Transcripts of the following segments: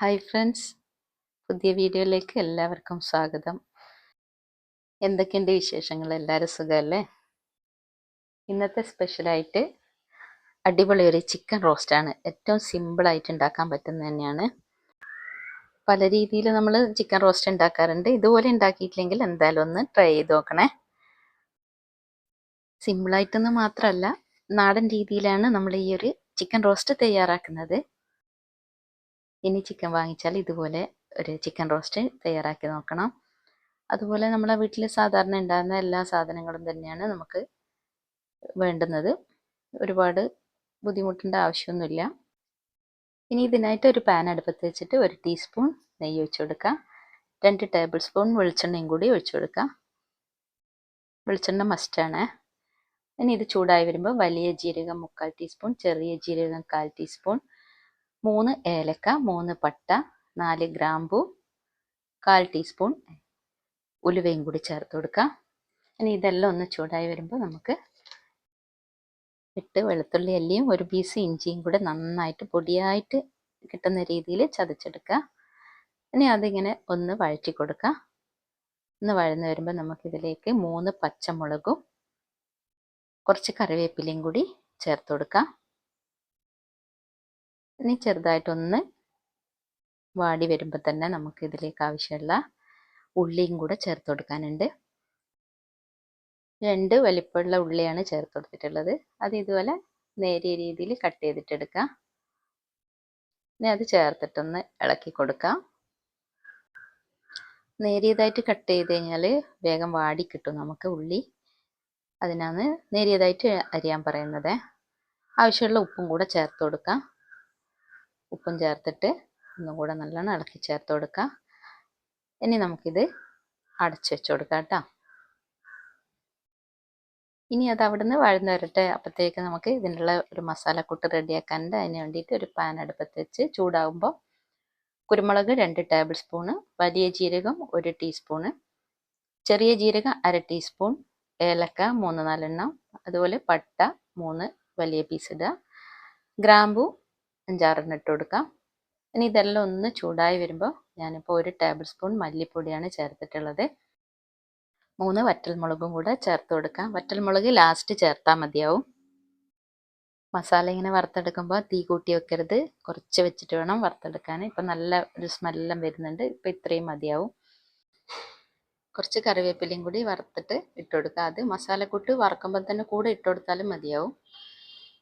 Hi friends പുതിയ വീഡിയോയിലേക്ക് എല്ലാവർക്കും സ്വാഗതം. എന്തൊക്കെയുണ്ട് വിശേഷങ്ങൾ? എല്ലാവരും സുഖമല്ലേ? ഇന്നത്തെ സ്പെഷ്യലായിട്ട് അടിപൊളി ഒരു ചിക്കൻ റോസ്റ്റാണ് ഏറ്റവും സിമ്പിളായിട്ട് ഉണ്ടാക്കാൻ പറ്റുന്നത് തന്നെയാണ്. പല രീതിയിൽ നമ്മൾ ചിക്കൻ റോസ്റ്റ് ഉണ്ടാക്കാറുണ്ട്. ഇതുപോലെ ഉണ്ടാക്കിയിട്ടില്ലെങ്കിൽ എന്തായാലും ഒന്ന് ട്രൈ ചെയ്ത് നോക്കണേ. സിമ്പിളായിട്ടൊന്നും മാത്രമല്ല നാടൻ രീതിയിലാണ് നമ്മൾ ഈ ഒരു ചിക്കൻ റോസ്റ്റ് തയ്യാറാക്കുന്നത്. ഇനി ചിക്കൻ വാങ്ങിച്ചാൽ ഇതുപോലെ ഒരു ചിക്കൻ റോസ്റ്റ് തയ്യാറാക്കി നോക്കണം. അതുപോലെ നമ്മളെ വീട്ടിൽ സാധാരണ ഉണ്ടാകുന്ന എല്ലാ സാധനങ്ങളും തന്നെയാണ് നമുക്ക് വേണ്ടുന്നത്. ഒരുപാട് ബുദ്ധിമുട്ടേണ്ട ആവശ്യമൊന്നുമില്ല. ഇനി ഇതിനായിട്ട് ഒരു പാൻ അടുപ്പത്ത് വെച്ചിട്ട് ഒരു ടീസ്പൂൺ നെയ്യ് ഒഴിച്ചു കൊടുക്കുക രണ്ട് ടേബിൾ സ്പൂൺ വെളിച്ചെണ്ണയും കൂടി ഒഴിച്ചു കൊടുക്കുക വെളിച്ചെണ്ണ മസ്റ്റാണ് ഇനി ഇത് ചൂടായി വരുമ്പോൾ വലിയ ജീരകം മുക്കാൽ ടീസ്പൂൺ ചെറിയ ജീരകം കാൽ ടീസ്പൂൺ മൂന്ന് ഏലക്ക മൂന്ന് പട്ട നാല് ഗ്രാമ്പു കാൽ ടീസ്പൂൺ ഉലുവയും കൂടി ചേർത്ത് കൊടുക്കാം. ഇനി ഇതെല്ലാം ഒന്ന് ചൂടായി വരുമ്പോൾ നമുക്ക് ഇട്ട് വെളുത്തുള്ളി അല്ലിയും ഒരു പീസ് ഇഞ്ചിയും കൂടെ നന്നായിട്ട് പൊടിയായിട്ട് കിട്ടുന്ന രീതിയിൽ ചതച്ചെടുക്കുക. ഇനി അതിങ്ങനെ ഒന്ന് വഴറ്റി കൊടുക്കുക. ഒന്ന് വഴന്ന് വരുമ്പോൾ നമുക്കിതിലേക്ക് മൂന്ന് പച്ചമുളകും കുറച്ച് കറിവേപ്പിലയും കൂടി ചേർത്ത് കൊടുക്കാം ഇനി ചെറുതായിട്ടൊന്ന് വാടി വരുമ്പോൾ തന്നെ നമുക്ക് ഇതിലേക്ക് ആവശ്യമുള്ള ഉള്ളിയും കൂടെ ചേർത്ത് കൊടുക്കാനുണ്ട്. രണ്ട് വലിപ്പമുള്ള ഉള്ളിയാണ് ചേർത്ത് കൊടുത്തിട്ടുള്ളത്. അത് ഇതുപോലെ നേരിയ രീതിയിൽ കട്ട് ചെയ്തിട്ടെടുക്കാം. ഇനി അത് ചേർത്തിട്ടൊന്ന് ഇളക്കി കൊടുക്കാം. നേരിയതായിട്ട് കട്ട് ചെയ്ത് കഴിഞ്ഞാൽ വേഗം വാടി കിട്ടും നമുക്ക് ഉള്ളി. അതിനാണ് നേരിയതായിട്ട് അരിയാൻ പറയുന്നത്. ആവശ്യമുള്ള ഉപ്പും കൂടെ ചേർത്ത് കൊടുക്കാം. ഉപ്പും ചേർത്തിട്ട് ഒന്നും കൂടെ നല്ലോണം ഇളക്കി ചേർത്ത് കൊടുക്കുക ഇനി നമുക്കിത് അടച്ചു വെച്ച് കൊടുക്കാം കേട്ടോ. ഇനി അത് അവിടുന്ന് വഴന്ന് വരട്ടെ. അപ്പോഴത്തേക്ക് നമുക്ക് ഇതിനുള്ള ഒരു മസാലക്കൂട്ട് റെഡിയാക്കാനുണ്ട്. അതിന് വേണ്ടിയിട്ട് ഒരു പാൻ അടുപ്പത്ത് വെച്ച് ചൂടാകുമ്പോൾ കുരുമുളക് രണ്ട് ടേബിൾ സ്പൂണ് വലിയ ജീരകം ഒരു ടീസ്പൂണ് ചെറിയ ജീരകം അര ടീസ്പൂൺ ഏലക്ക മൂന്ന് നാലെണ്ണം അതുപോലെ പട്ട മൂന്ന് വലിയ പീസ് ഇടുക. ഗ്രാമ്പു അഞ്ചാറെണ്ണം ഇട്ട് കൊടുക്കാം. ഇനി ഇതെല്ലാം ഒന്ന് ചൂടായി വരുമ്പോൾ ഞാനിപ്പോൾ ഒരു ടേബിൾ സ്പൂൺ മല്ലിപ്പൊടിയാണ് ചേർത്തിട്ടുള്ളത്. മൂന്ന് വറ്റൽമുളകും കൂടെ ചേർത്ത് കൊടുക്കാം. വറ്റൽമുളക് ലാസ്റ്റ് ചേർത്താൽ മതിയാവും. മസാല ഇങ്ങനെ വറുത്തെടുക്കുമ്പോൾ തീ കൂട്ടി വെക്കരുത്. കുറച്ച് വെച്ചിട്ട് വേണം വറുത്തെടുക്കാൻ. ഇപ്പം നല്ല ഒരു സ്മെല്ലാം വരുന്നുണ്ട്. ഇപ്പം ഇത്രയും മതിയാവും. കുറച്ച് കറിവേപ്പിലയും കൂടി വറുത്തിട്ട് ഇട്ട് കൊടുക്കുക അത് മസാലക്കൂട്ട് വറുക്കുമ്പോൾ തന്നെ കൂടെ ഇട്ട് കൊടുത്താലും മതിയാവും.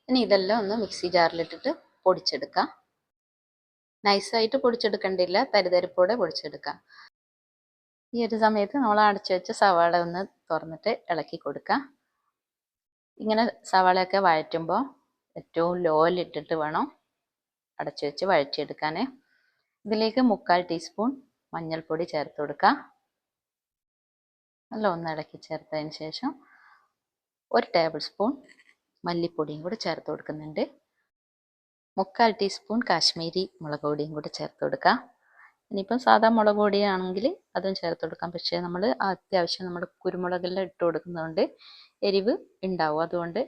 ഇനി ഇതെല്ലാം ഒന്ന് മിക്സി ജാറിലിട്ടിട്ട് പൊടിച്ചെടുക്കാം. നൈസായിട്ട് പൊടിച്ചെടുക്കണ്ടില്ല. തരിതരിപ്പോടെ പൊടിച്ചെടുക്കാം. ഈ ഒരു സമയത്ത് നമ്മൾ അടച്ചു വെച്ച സവാള ഒന്ന് തുറന്നിട്ട് ഇളക്കി കൊടുക്കാം. ഇങ്ങനെ സവാളയൊക്കെ വഴറ്റുമ്പോൾ ഏറ്റവും ലോയിലിട്ടിട്ട് വേണം അടച്ചു വെച്ച് വഴറ്റിയെടുക്കാൻ. ഇതിലേക്ക് മുക്കാൽ ടീസ്പൂൺ മഞ്ഞൾപ്പൊടി ചേർത്ത് കൊടുക്കാം. നല്ല ഒന്ന് ഇളക്കി ചേർത്തതിന് ശേഷം ഒരു ടേബിൾ സ്പൂൺ മല്ലിപ്പൊടിയും കൂടി ചേർത്ത് കൊടുക്കുന്നുണ്ട്. മുക്കാൽ ടീസ്പൂൺ കാശ്മീരി മുളക് പൊടിയും കൂടി ചേർത്ത് കൊടുക്കാം. ഇനിയിപ്പം സാധാ മുളക് പൊടിയാണെങ്കിൽ അതും ചേർത്ത് കൊടുക്കാം. പക്ഷേ നമ്മൾ അത്യാവശ്യം നമ്മൾ കുരുമുളകെല്ലാം ഇട്ട് കൊടുക്കുന്നതുകൊണ്ട് എരിവ് ഉണ്ടാവും. അതുകൊണ്ട്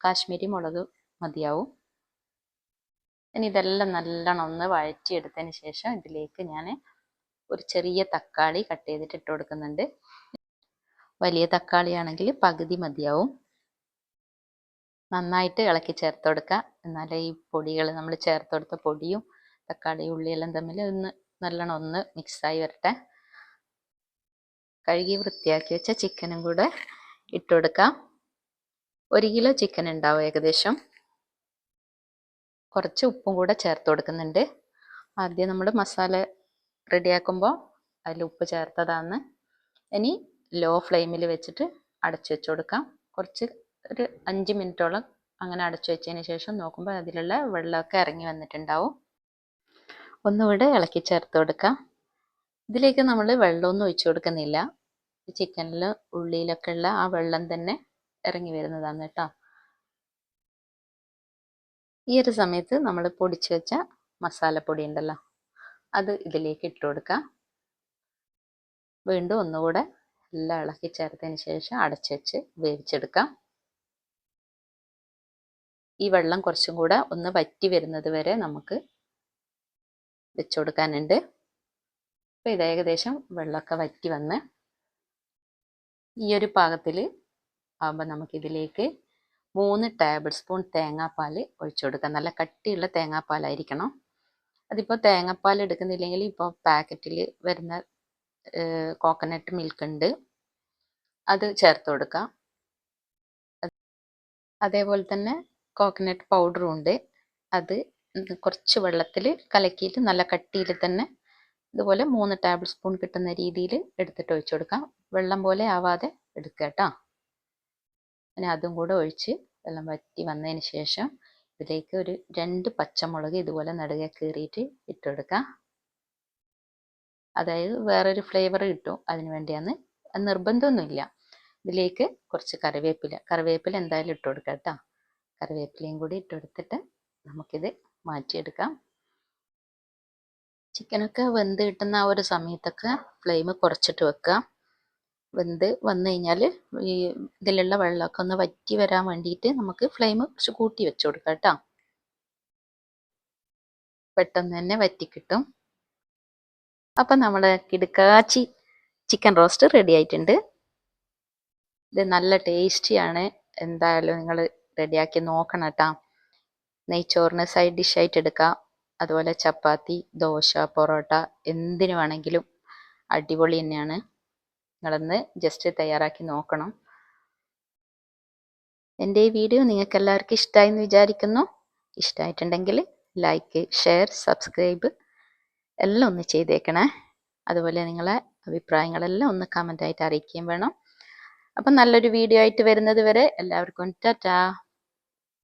കാശ്മീരി മുളക് മതിയാവും. ഇനി ഇതെല്ലാം നല്ലോണം ഒന്ന് വഴറ്റിയെടുത്തതിന് ശേഷം ഇതിലേക്ക് ഞാൻ ഒരു ചെറിയ തക്കാളി കട്ട് ചെയ്തിട്ട് ഇട്ട് കൊടുക്കുന്നുണ്ട്. വലിയ തക്കാളിയാണെങ്കിൽ പകുതി മതിയാവും. നന്നായിട്ട് ഇളക്കി ചേർത്ത് കൊടുക്കുക. എന്നാലേ ഈ പൊടികൾ നമ്മൾ ചേർത്ത് കൊടുത്ത പൊടിയും തക്കാളി ഉള്ളിയെല്ലാം തമ്മിൽ ഒന്ന് നല്ലോണം ഒന്ന് മിക്സായി വരട്ടെ. കഴുകി വൃത്തിയാക്കി വെച്ച ചിക്കനും കൂടെ ഇട്ട് കൊടുക്കാം. ഒരു കിലോ ചിക്കൻ ഉണ്ടാവും ഏകദേശം. കുറച്ച് ഉപ്പും കൂടെ ചേർത്ത് കൊടുക്കുന്നുണ്ട്. ആദ്യം നമ്മൾ മസാല റെഡിയാക്കുമ്പോൾ അതിൽ ഉപ്പ് ചേർത്തതാണ്. ഇനി ലോ ഫ്ലെയിമിൽ വെച്ചിട്ട് അടച്ചു വെച്ച് കൊടുക്കാം. കുറച്ച് ഒരു അഞ്ച് മിനിറ്റോളം അങ്ങനെ അടച്ചു വെച്ചതിന് ശേഷം നോക്കുമ്പോൾ അതിലുള്ള വെള്ളമൊക്കെ ഇറങ്ങി വന്നിട്ടുണ്ടാവും. ഒന്നുകൂടെ ഇളക്കി ചേർത്ത് കൊടുക്കാം. ഇതിലേക്ക് നമ്മൾ വെള്ളമൊന്നും ഒഴിച്ചു കൊടുക്കുന്നില്ല. ചിക്കനിൽ ഉള്ളിയിലൊക്കെ ഉള്ള ആ വെള്ളം തന്നെ ഇറങ്ങി വരുന്നതാണ് കേട്ടോ. ഈ ഒരു സമയത്ത് നമ്മൾ പൊടിച്ചു വെച്ച മസാലപ്പൊടി ഉണ്ടല്ലോ അത് ഇതിലേക്ക് ഇട്ട് കൊടുക്കാം. വീണ്ടും ഒന്നുകൂടെ എല്ലാം ഇളക്കി ചേർത്തതിന് ശേഷം അടച്ചു വെച്ച് വേവിച്ചെടുക്കാം. ഈ വെള്ളം കുറച്ചും കൂടെ ഒന്ന് വറ്റി വരുന്നത് വരെ നമുക്ക് വെച്ചു കൊടുക്കാനുണ്ട് അപ്പോൾ ഇത് ഏകദേശം വെള്ളമൊക്കെ വറ്റി വന്ന് ഈ ഒരു പാകത്തിൽ ആകുമ്പോൾ നമുക്കിതിലേക്ക് മൂന്ന് ടേബിൾ സ്പൂൺ തേങ്ങാപ്പാൽ ഒഴിച്ചു കൊടുക്കാം നല്ല കട്ടിയുള്ള തേങ്ങാപ്പാലായിരിക്കണം. അതിപ്പോൾ തേങ്ങാപ്പാൽ എടുക്കുന്നില്ലെങ്കിൽ ഇപ്പോൾ പാക്കറ്റിൽ വരുന്ന കോക്കനട്ട് മിൽക്ക് ഉണ്ട്. അത് ചേർത്ത് കൊടുക്കാം. അതേപോലെ തന്നെ കോക്കനട്ട് പൗഡറും ഉണ്ട്. അത് കുറച്ച് വെള്ളത്തിൽ കലക്കിയിട്ട് നല്ല കട്ടിയിൽ തന്നെ ഇതുപോലെ മൂന്ന് ടേബിൾ സ്പൂൺ കിട്ടുന്ന രീതിയിൽ എടുത്തിട്ട് ഒഴിച്ചു കൊടുക്കാം. വെള്ളം പോലെ ആവാതെ എടുക്കുക കേട്ടോ. പിന്നെ അതും കൂടെ ഒഴിച്ച് വെള്ളം വറ്റി വന്നതിന് ശേഷം ഇതിലേക്ക് ഒരു രണ്ട് പച്ചമുളക് ഇതുപോലെ നടുകെ കീറിയിട്ട് ഇട്ടെടുക്കാം അതായത് വേറൊരു ഫ്ലേവർ കിട്ടും അതിന് വേണ്ടിയാണ് നിർബന്ധമൊന്നുമില്ല. ഇതിലേക്ക് കുറച്ച് കറിവേപ്പില. കറിവേപ്പില എന്തായാലും ഇട്ട് കൊടുക്കാം കേട്ടോ. കറിവേപ്പിലയും കൂടി ഇട്ടെടുത്തിട്ട് നമുക്കിത് മാറ്റിയെടുക്കാം. ചിക്കനൊക്കെ വെന്ത് കിട്ടുന്ന ആ ഒരു സമയത്തൊക്കെ ഫ്ലെയിം കുറച്ചിട്ട് വെക്കുക വെന്ത് വന്നു കഴിഞ്ഞാൽ ഈ ഇതിലുള്ള വെള്ളമൊക്കെ ഒന്ന് വറ്റി വരാൻ വേണ്ടിയിട്ട് നമുക്ക് ഫ്ലെയിം കുറച്ച് കൂട്ടി വെച്ച് കൊടുക്കാം കേട്ടോ. പെട്ടെന്ന് തന്നെ വറ്റി കിട്ടും. അപ്പം നമ്മുടെ കിടുക്കാച്ചി ചിക്കൻ റോസ്റ്റ് റെഡി ആയിട്ടുണ്ട്. ഇത് നല്ല ടേസ്റ്റിയാണ്. എന്തായാലും നിങ്ങൾ റെഡിയാക്കി നോക്കണം കേട്ടോ നെയ്ച്ചോറിന് സൈഡ് ഡിഷായിട്ട് എടുക്കാം. അതുപോലെ ചപ്പാത്തി ദോശ പൊറോട്ട എന്തിനു വേണമെങ്കിലും അടിപൊളി തന്നെയാണ്. നിങ്ങളൊന്ന് ജസ്റ്റ് തയ്യാറാക്കി നോക്കണം. എന്റെ ഈ വീഡിയോ നിങ്ങൾക്ക് എല്ലാവർക്കും ഇഷ്ടമായി എന്ന് വിചാരിക്കുന്നു. ഇഷ്ടമായിട്ടുണ്ടെങ്കിൽ ലൈക്ക് ഷെയർ സബ്സ്ക്രൈബ് എല്ലാം ഒന്ന് ചെയ്തേക്കണേ. അതുപോലെ നിങ്ങളെ അഭിപ്രായങ്ങളെല്ലാം ഒന്ന് കമന്റായിട്ട് അറിയിക്കുകയും വേണം. അപ്പം നല്ലൊരു വീഡിയോ ആയിട്ട് വരുന്നത് വരെ എല്ലാവർക്കും ടാറ്റാ.